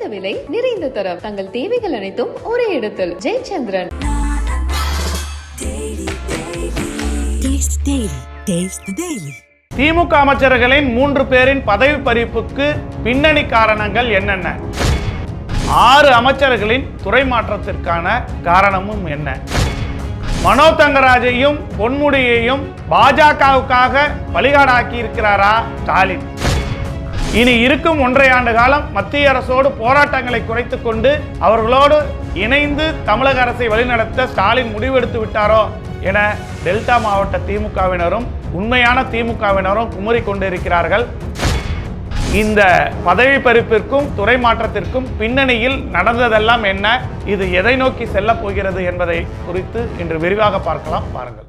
குறைந்த விலை நிறைந்த தரம். தங்கள் தேவைகள் அனைத்தும் ஒரே இடத்தில். ஜெயச்சந்திரன். திமுக அமைச்சர்களின் மூன்று பேரின் பதவி பறிப்புக்கு பின்னணி காரணங்கள் என்னென்ன? ஆறு அமைச்சர்களின் துறை மாற்றத்திற்கான காரணமும் என்ன? மனோ தங்கராஜையும் பொன்முடியையும் பாஜகவுக்காக பலிகாடாக்கி இருக்கிறாரா ஸ்டாலின்? இனி இருக்கும் ஒன்றை ஆண்டு காலம் மத்திய அரசோடு போராட்டங்களை குறைத்து கொண்டு அவர்களோடு இணைந்து தமிழக அரசை வழிநடத்த ஸ்டாலின் முடிவெடுத்து விட்டாரோ என டெல்டா மாவட்ட திமுகவினரும் உண்மையான திமுகவினரும் குமரி கொண்டிருக்கிறார்கள். இந்த பதவி பறிப்பிற்கும் துறை மாற்றத்திற்கும் பின்னணியில் நடந்ததெல்லாம் என்ன இது எதை நோக்கி செல்லப் போகிறது என்பதை குறித்து இன்று விரிவாக பார்க்கலாம் பாருங்கள்.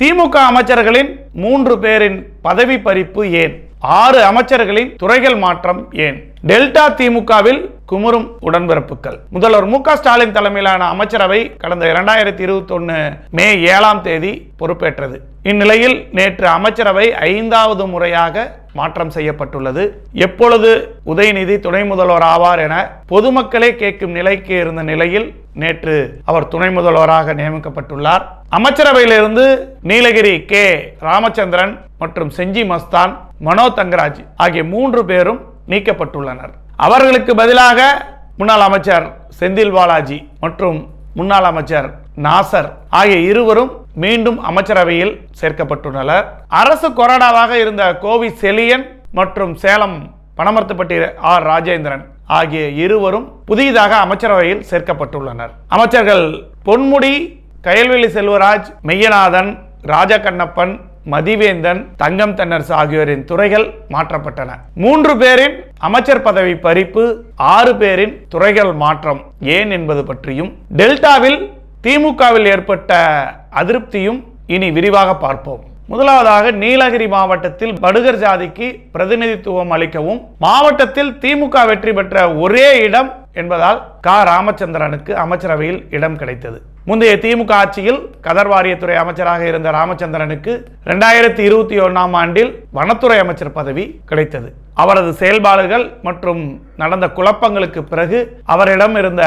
திமுக அமைச்சர்களின் மூன்று பேரின் பதவி பறிப்பு ஏன்? ஆறு அமைச்சர்களின் துறைகள் மாற்றம் ஏன்? டெல்டா திமுகவில் குமுறும் உடன்பிறப்புகள். முதல்வர் மு ஸ்டாலின் தலைமையிலான அமைச்சரவை கடந்த இரண்டாயிரத்தி இருபத்தி ஒன்னு மே ஏழாம் தேதி பொறுப்பேற்றது. இந்நிலையில் நேற்று அமைச்சரவை ஐந்தாவது முறையாக மாற்றம் செய்யப்பட்டுள்ளது. எப்பொழுது உதயநிதி துணை முதல்வர் ஆவார் என பொதுமக்களே கேட்கும் நிலைக்கு இருந்த நிலையில் நேற்று அவர் துணை முதல்வராக நியமிக்கப்பட்டுள்ளார். அமைச்சரவையிலிருந்து நீலகிரி கே. ராமச்சந்திரன் மற்றும் செஞ்சி மஸ்தான் மனோ தங்கராஜ் ஆகிய மூன்று பேரும் நீக்கப்பட்டுள்ளனர். அவர்களுக்கு பதிலாக முன்னாள் அமைச்சர் செந்தில் பாலாஜி மற்றும் முன்னாள் அமைச்சர் நாசர் ஆகிய இருவரும் மீண்டும் அமைச்சரவையில் சேர்க்கப்பட்டுள்ளனர். அரசு கொறடாவாக இருந்த கோவி செலியன் மற்றும் சேலம் பணமர்த்தப்பட்ட ஆர். ராஜேந்திரன் ஆகிய இருவரும் புதிதாக அமைச்சரவையில் சேர்க்கப்பட்டுள்ளனர். அமைச்சர்கள் பொன்முடி கயல்வெளி செல்வராஜ் மெய்யநாதன் ராஜகண்ணப்பன் மதிவேந்தன் தங்கம் தென்னரசு ஆகியோரின் துறைகள் மாற்றப்பட்டன. மூன்று பேரின் அமைச்சர் பதவி பறிப்பு ஆறு பேரின் துறைகள் மாற்றம் ஏன் என்பது பற்றியும் டெல்டாவில் திமுகவில் ஏற்பட்ட அதிருப்தியும் இனி விரிவாக பார்ப்போம். முதலாவதாக நீலகிரி மாவட்டத்தில் படுகர் ஜாதிக்கு பிரதிநிதித்துவம் அளிக்கவும் மாவட்டத்தில் திமுக வெற்றி பெற்ற ஒரே இடம் என்பதால் கா. ராமச்சந்திரனுக்கு அமைச்சரவையில் இடம் கிடைத்தது. முந்தைய திமுக ஆட்சியில் கதர் வாரியத்துறை அமைச்சராக இருந்த ராமச்சந்திரனுக்கு இரண்டாயிரத்தி இருபத்தி ஒன்றாம் ஆண்டில் வனத்துறை அமைச்சர் பதவி கிடைத்தது. அவரது செயல்பாடுகள் மற்றும் நடந்த குழப்பங்களுக்கு பிறகு அவரிடம் இருந்த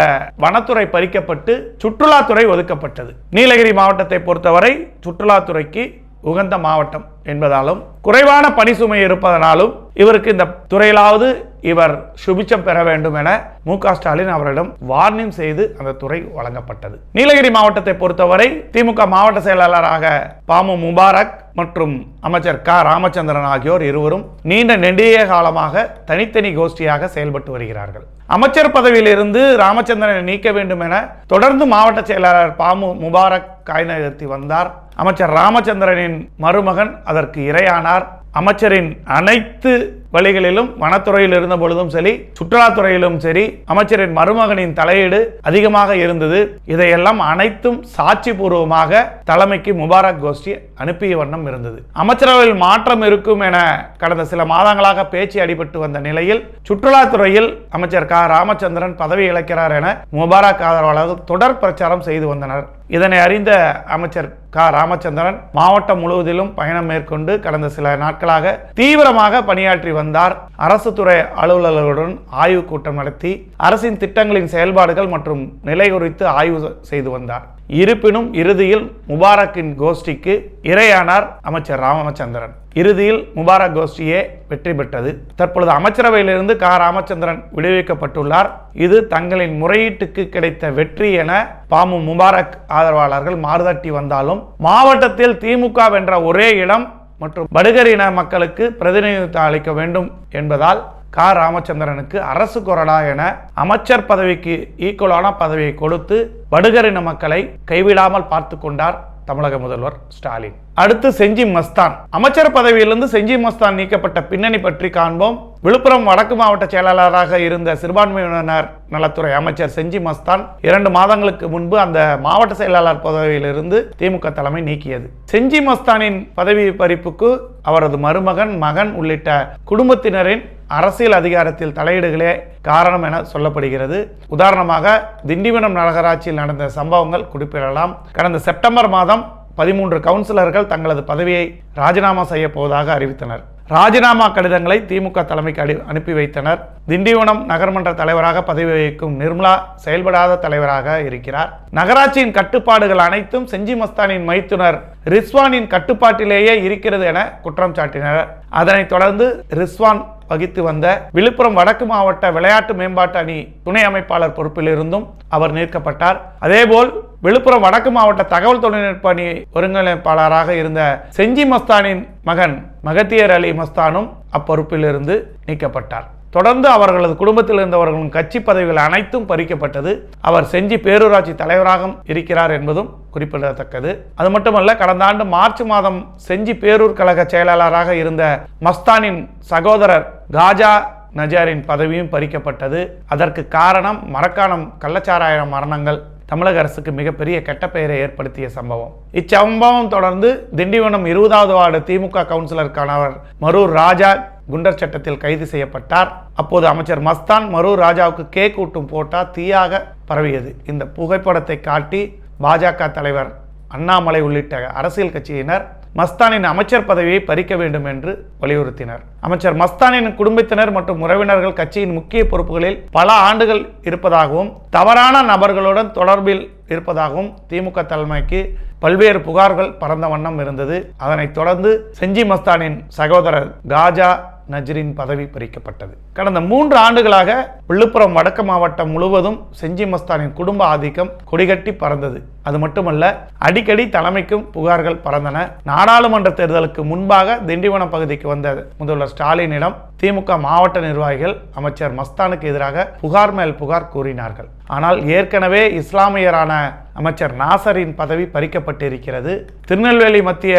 வனத்துறை பறிக்கப்பட்டு சுற்றுலாத்துறை ஒதுக்கப்பட்டது. நீலகிரி மாவட்டத்தை பொறுத்தவரை சுற்றுலாத்துறைக்கு உகந்த மாவட்டம் என்பதாலும் குறைவான பணிசுமை இருப்பதனாலும் இவருக்கு இந்த துறையிலாவது இவர் சுபிச்சம் பெற வேண்டும் என மு க ஸ்டாலின் அவரிடம் வார்னிங் செய்து அந்த துறை வழங்கப்பட்டது. நீலகிரி மாவட்டத்தை பொறுத்தவரை திமுக மாவட்ட செயலாளராக பாமு முபாரக் மற்றும் அமைச்சர் க ராமச்சந்திரன் ஆகியோர் இருவரும் நீண்ட நெடிய காலமாக தனித்தனி கோஷ்டியாக செயல்பட்டு வருகிறார்கள். அமைச்சர் பதவியிலிருந்து ராமச்சந்திரனை நீக்க வேண்டும் என தொடர்ந்து மாவட்ட செயலாளர் பாமு முபாரக் காய் நகர்த்தி வந்தார். அமைச்சர் ராமச்சந்திரனின் மருமகன் அதற்கு இரையானார். அமைச்சரின் அனைத்து வழிகளிலும் வனத்துறையில் இருந்த பொழுதும் சரி சுற்றுலாத்துறையிலும் சரி அமைச்சரின் மருமகனின் தலையீடு அதிகமாக இருந்தது. இதையெல்லாம் அனைத்தும் சாட்சி பூர்வமாக தலைமைக்கு முபாரக் கோஷ்டி அனுப்பிய வண்ணம் இருந்தது. அமைச்சரவையில் மாற்றம் இருக்கும் என கடந்த சில மாதங்களாக பேச்சு அடிபட்டு வந்த நிலையில் சுற்றுலாத்துறையில் அமைச்சர் க. ராமச்சந்திரன் பதவி இழக்கிறார் என முபாரக் ஆதரவாளர்கள் தொடர் பிரச்சாரம் செய்து வந்தனர். இதனை அறிந்த அமைச்சர் க. ராமச்சந்திரன் மாவட்டம் முழுவதிலும் பயணம் மேற்கொண்டு கடந்த சில நாட்களாக தீவிரமாக பணியாற்றி வந்தார். அரசு துறை அலுவலர்களுடன் ஆய்வு கூட்டம் நடத்தி அரசின் திட்டங்களின் செயல்பாடுகள் மற்றும் நிலை குறித்து ஆய்வு செய்து வந்தார். இருப்பினும் இறுதியில் முபாரக்கின் கோஷ்டிக்கு இரையானார் அமைச்சர் ராமச்சந்திரன். இறுதியில் முபாரக் கோஷ்டியே வெற்றி பெற்றது. தற்பொழுது அமைச்சரவையிலிருந்து க. ராமச்சந்திரன் விடுவிக்கப்பட்டுள்ளார். இது தங்களின் முறையீட்டுக்கு கிடைத்த வெற்றி என பாமு முபாரக் ஆதரவாளர்கள் மாறுதட்டி வந்தாலும் மாவட்டத்தில் திமுக வென்ற ஒரே இடம் மற்றும் படுகர் இன மக்களுக்கு பிரதிநிதித்துவம் அளிக்க வேண்டும் என்பதால் க. ராமச்சந்திரனுக்கு அரசு கொறடா என அமைச்சர் பதவிக்கு ஈக்குவலான பதவியை கொடுத்து படுகரின மக்களை கைவிடாமல் பார்த்து கொண்டார். தமிழக முதல்வர் ஸ்டாலின். அடுத்து செஞ்சி மஸ்தான். அமைச்சர் பதவியிலிருந்து செஞ்சி மஸ்தான் நீக்கப்பட்ட பின்னணி பற்றி காண்போம். விழுப்புரம் வடக்கு மாவட்ட செயலாளராக இருந்த சிறுபான்மையினர் நலத்துறை அமைச்சர் செஞ்சி மஸ்தான் இரண்டு மாதங்களுக்கு முன்பு அந்த மாவட்ட செயலாளர் பதவியிலிருந்து திமுக தலைமை நீக்கியது. செஞ்சி மஸ்தானின் பதவி பறிப்புக்கு அவரது மருமகன் மகன் உள்ளிட்ட குடும்பத்தினரின் அரசியல் அதிகாரத்தில் தலையீடுகளே காரணம் என சொல்லப்படுகிறது. உதாரணமாக திண்டிவனம் நகராட்சியில் நடந்த சம்பவங்கள் குறிப்பிடலாம். கடந்த செப்டம்பர் மாதம் பதிமூன்று கவுன்சிலர்கள் தங்களது பதவியை ராஜினாமா செய்ய போவதாக அறிவித்தனர். ராஜினாமா கடிதங்களை திமுக தலைமைக்கு அடி அனுப்பி வைத்தனர். திண்டிவனம் நகர்மன்ற தலைவராக பதவி வகிக்கும் நிர்மலா செயல்படாத தலைவராக இருக்கிறார். நகராட்சியின் கட்டுப்பாடுகள் அனைத்தும் செஞ்சி மஸ்தானின் மைத்துனர் ரிஸ்வானின் கட்டுப்பாட்டிலேயே இருக்கிறது என குற்றம் சாட்டினர். அதனைத் தொடர்ந்து ரிஸ்வான் வகித்து வந்த விழுப்புரம் வடக்கு மாவட்ட விளையாட்டு மேம்பாட்டு அணி துணை அமைப்பாளர் பொறுப்பிலிருந்தும் அவர் நீக்கப்பட்டார் அதேபோல் விழுப்புரம் வடக்கு மாவட்ட தகவல் தொழில்நுட்ப அணி ஒருங்கிணைப்பாளராக இருந்த செஞ்சி மஸ்தானின் மகன் மகத்தியர் அலி மஸ்தானும் அப்பொறுப்பிலிருந்து நீக்கப்பட்டார். தொடர்ந்து அவர்களது குடும்பத்தில் இருந்தவர்களின் கட்சி பதவிகள் அனைத்தும் பறிக்கப்பட்டது. அவர் செஞ்சி பேரூராட்சி தலைவராக இருக்கிறார் என்பதும் குறிப்பிடத்தக்கது. அது மட்டுமல்ல கடந்த ஆண்டு மார்ச் மாதம் செஞ்சி பேரூர் கழக செயலாளராக இருந்த மஸ்தானின் சகோதரர் காஜா நஜாரின் பதவியும் பறிக்கப்பட்டது. அதற்கு காரணம் மரக்காணம் கள்ளச்சாராய மரணங்கள். தமிழக அரசுக்கு மிகப்பெரிய கெட்ட பெயரை ஏற்படுத்திய சம்பவம். இச்சம்பவம் தொடர்ந்து திண்டிவனம் இருபதாவது வார்டு திமுக கவுன்சிலர் கணவர் மரூர் ராஜா குண்டர் சட்டத்தில் கைது செய்யப்பட்டார். அப்போது அமைச்சர் மஸ்தான் மரூர் ராஜாவுக்கு கேக் ஊட்டும் போட்டா தீயாக பரவியது. இந்த புகைப்படத்தை காட்டி பாஜக தலைவர் அண்ணாமலை உள்ளிட்ட அரசியல் கட்சியினர் மஸ்தானின் அமைச்சர் பதவியை பறிக்க வேண்டும் என்று வலியுறுத்தினர். அமைச்சர் மஸ்தானின் குடும்பத்தினர் மற்றும் உறவினர்கள் கட்சியின் முக்கிய பொறுப்புகளில் பல ஆண்டுகள் இருப்பதாகவும் தவறான நபர்களுடன் தொடர்பில் இருப்பதாகவும் திமுக தலைமைக்கு பல்வேறு புகார்கள் பறந்த வண்ணம் இருந்தது. அதனைத் தொடர்ந்து செஞ்சி மஸ்தானின் சகோதரர் காஜா நஜ்ரின் பதவி பறிக்கப்பட்டது கடந்த மூன்று ஆண்டுகளாக விழுப்புரம் வடக்கு மாவட்டம் முழுவதும் செஞ்சி மஸ்தானின் குடும்ப ஆதிக்கம் கொடிகட்டி பறந்தது. அது மட்டுமல்ல அடிக்கடி தலைமைக்கும் புகார்கள் பறந்தன. நாடாளுமன்ற தேர்தலுக்கு முன்பாக திண்டிவனம் பகுதிக்கு வந்த முதல்வர் ஸ்டாலினிடம் திமுக மாவட்ட நிர்வாகிகள் அமைச்சர் மஸ்தானுக்கு எதிராக புகார் மேல் புகார் கூறினார்கள். ஆனால் ஏற்கனவே இஸ்லாமியரான அமைச்சர் நாசரின் பதவி பறிக்கப்பட்டிருக்கிறது. திருநெல்வேலி மத்திய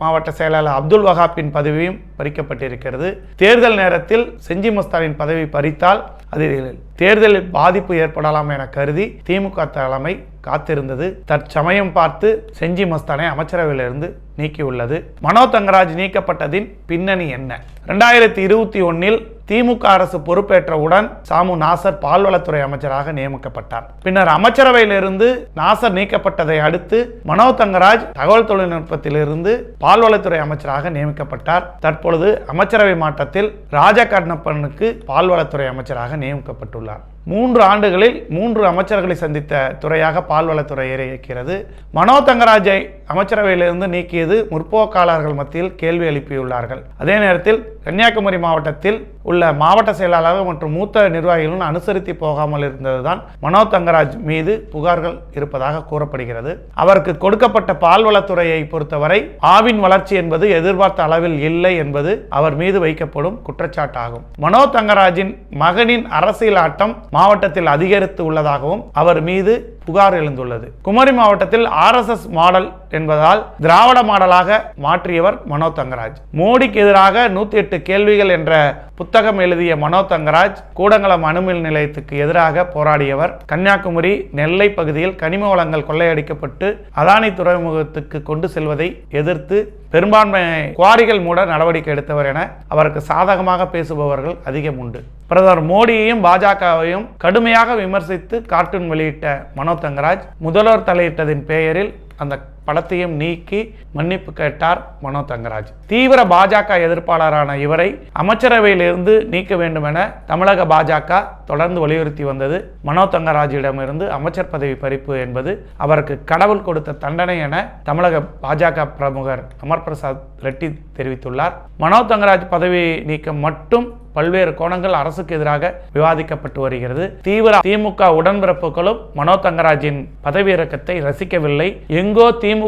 மாவட்ட செயலாளர் அப்துல் வஹாப்பின் பதவியும் பறிக்கப்பட்டிருக்கிறது. தேர்தல் நேரத்தில் செஞ்சி மஸ்தானின் பதவி பறித்தால் அது தேர்தலில் பாதிப்பு ஏற்படலாம் என கருதி திமுக தலைமை காத்திருந்தது. தற்சமயம் பார்த்து செஞ்சி மஸ்தானை அமைச்சரவையிலிருந்து நீக்கியுள்ளது. மனோ தங்கராஜ் நீக்கப்பட்டதின் பின்னணி என்ன? ரெண்டாயிரத்தி இருபத்தி ஒன்னில் திமுக அரசு பொறுப்பேற்றவுடன் சாமு நாசர் பால்வளத்துறை அமைச்சராக நியமிக்கப்பட்டார். பின்னர் அமைச்சரவையிலிருந்து நாசர் நீக்கப்பட்டதை அடுத்து மனோ தங்கராஜ் தகவல் தொழில்நுட்பத்திலிருந்து பால்வளத்துறை அமைச்சராக நியமிக்கப்பட்டார். தற்பொழுது அமைச்சரவை மாற்றத்தில் ராஜா கண்ணப்பனுக்கு பால்வளத்துறை அமைச்சராக நியமிக்கப்பட்டுள்ளார். மூன்று ஆண்டுகளில் மூன்று அமைச்சர்களை சந்தித்த துறையாக பால்வளத்துறை இருக்கிறது மனோ தங்கராஜை அமைச்சரவையிலிருந்து நீக்கியது முற்போக்காளர்கள் மத்தியில் கேள்வி எழுப்பியுள்ளார்கள். அதே நேரத்தில் கன்னியாகுமரி மாவட்டத்தில் உள்ள மாவட்ட செயலாளர்கள் மற்றும் மூத்த நிர்வாகிகளும் அனுசரித்து போகாமல் இருந்ததுதான் மனோ தங்கராஜ் மீது புகார்கள் இருப்பதாக கூறப்படுகிறது. அவருக்கு கொடுக்கப்பட்ட பால்வளத்துறையை பொறுத்தவரை ஆவின் வளர்ச்சி என்பது எதிர்பார்த்த அளவில் இல்லை என்பது அவர் மீது வைக்கப்படும் குற்றச்சாட்டாகும். மனோ தங்கராஜின் மகனின் அரசியல் ஆட்டம் மாவட்டத்தில் அதிகரித்து உள்ளதாகவும் அவர் மீது புகார் எழுந்துள்ளது. குமரி மாவட்டத்தில் ஆர்எஸ்எஸ் மாடல் என்பதால் திராவிட மாடலாக மாற்றியவர் மனோ தங்கராஜ். மோடிக்கு எதிராக நூத்தி எட்டு கேள்விகள் என்ற புத்தகம் எழுதிய மனோ தங்கராஜ் கூடங்குளம் அணுமின் நிலையத்துக்கு எதிராக போராடியவர். கன்னியாகுமரி நெல்லை பகுதியில் கனிம வளங்கள் கொள்ளையடிக்கப்பட்டு அதானி துறைமுகத்துக்கு கொண்டு செல்வதை எதிர்த்து பெரும்பான்மை குவாரிகள் மூட நடவடிக்கை எடுத்தவர் என அவருக்கு சாதகமாக பேசுபவர்கள் அதிகம் உண்டு. பிரதமர் மோடியையும் பாஜகவையும் கடுமையாக விமர்சித்து கார்ட்டூன் வெளியிட்ட மனோ தங்கராஜ் முதல்வர் தலையிட்டதின் பெயரில் அந்த பலத்தையும் நீக்கி மன்னிப்பு கேட்டார் மனோ தங்கராஜ். தீவிர பாஜக எதிர்ப்பாளரான இவரை அமைச்சரவையிலிருந்து நீக்க வேண்டும் என தமிழக பாஜக தொடர்ந்து வலியுறுத்தி வந்தது மனோ தங்கராஜிடமிருந்து அமைச்சர் பதவி பறிப்பு என்பது அவருக்கு கடவுள் கொடுத்த தண்டனை என தமிழக பாஜக பிரமுகர் அமர் பிரசாத் ரெட்டி தெரிவித்துள்ளார். மனோ தங்கராஜ் பதவி நீக்கம் மட்டும் பல்வேறு கோணங்கள் அரசுக்கு எதிராக விவாதிக்கப்பட்டு வருகிறது. தீவிர திமுக உடன்பிறப்புகளும் மனோ தங்கராஜின் பதவியிறக்கத்தை ரசிக்கவில்லை. எங்கோ திமுக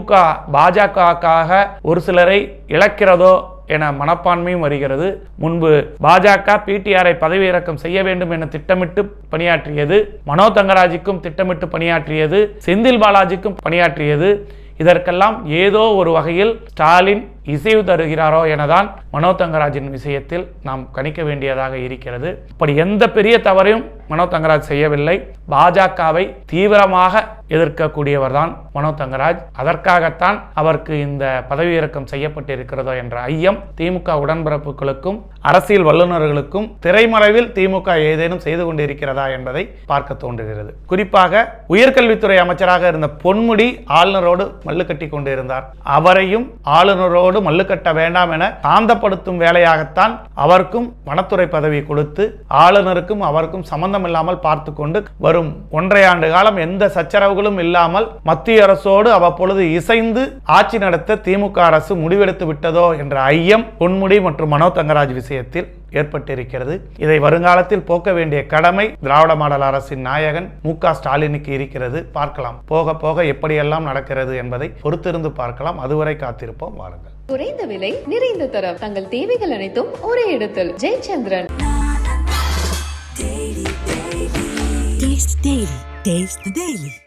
பாஜகவுக்காக ஒரு சிலரை இழக்கிறதோ என மனப்பான்மையும் வருகிறது. முன்பு பாஜக பிடிஆரை பதவி இறக்கம் செய்ய வேண்டும் என திட்டமிட்டு பணியாற்றியது மனோ தங்கராஜுக்கும் திட்டமிட்டு பணியாற்றியது செந்தில் பாலாஜிக்கும் பணியாற்றியது. இதற்கெல்லாம் ஏதோ ஒரு வகையில் ஸ்டாலின் இசைவு தருகிறாரோ எனதான் மனோ தங்கராஜின் விஷயத்தில் நாம் கணிக்க வேண்டியதாக இருக்கிறது. அப்படி எந்த பெரிய தவறையும் மனோ தங்கராஜ் செய்யவில்லை. பாஜகவை தீவிரமாக எதிர்க்கக்கூடியவர் தான் மனோ தங்கராஜ். அதற்காகத்தான் அவருக்கு இந்த பதவி இறக்கம் செய்யப்பட்டிருக்கிறதோ என்ற ஐயம் திமுக உடன்பிறப்புகளுக்கும் அரசியல் வல்லுநர்களுக்கும் திரைமறைவில் திமுக ஏதேனும் செய்து கொண்டிருக்கிறதா என்பதை பார்க்க தோன்றுகிறது. குறிப்பாக உயர்கல்வித்துறை அமைச்சராக இருந்த பொன்முடி ஆளுநரோடு மல்லு கட்டி கொண்டிருந்தார். அவரையும் ஆளுநரோடு மல்லு கட்ட வேண்டாம் என காந்தப்படுத்தும் வேலையாகத்தான் அவருக்கும் வனத்துறை பதவி கொடுத்து ஆளுநருக்கும் அவருக்கும் சம்பந்தம் இல்லாமல் பார்த்து கொண்டு வரும். ஒன்றை ஆண்டு காலம் எந்த சச்சரவுகளும் இல்லாமல் மத்திய அரசோடு அவ்வப்பொழுது இசைந்து ஆட்சி நடத்த திமுக அரசு முடிவெடுத்து விட்டதோ என்ற ஐயம் பொன்முடி மற்றும் மனோ தங்கராஜ் விஷயத்தில் ஏற்பட்டிருக்கிறது. இதை வருங்காலத்தில் போக்க வேண்டிய கடமை திராவிட மாடல் அரசின் நாயகன் மு க ஸ்டாலினுக்கு இருக்கிறது. பார்க்கலாம். போக போக எப்படியெல்லாம் நடக்கிறது என்பதை பொறுத்திருந்து பார்க்கலாம். அதுவரை காத்திருப்போம். வாருங்கள். குறைந்த விலை நிறைந்த தரம். தங்கள் தேவைகள் அனைத்தும் ஒரே இடத்தில். Jayachandran. Taste the Daily. Taste the Daily.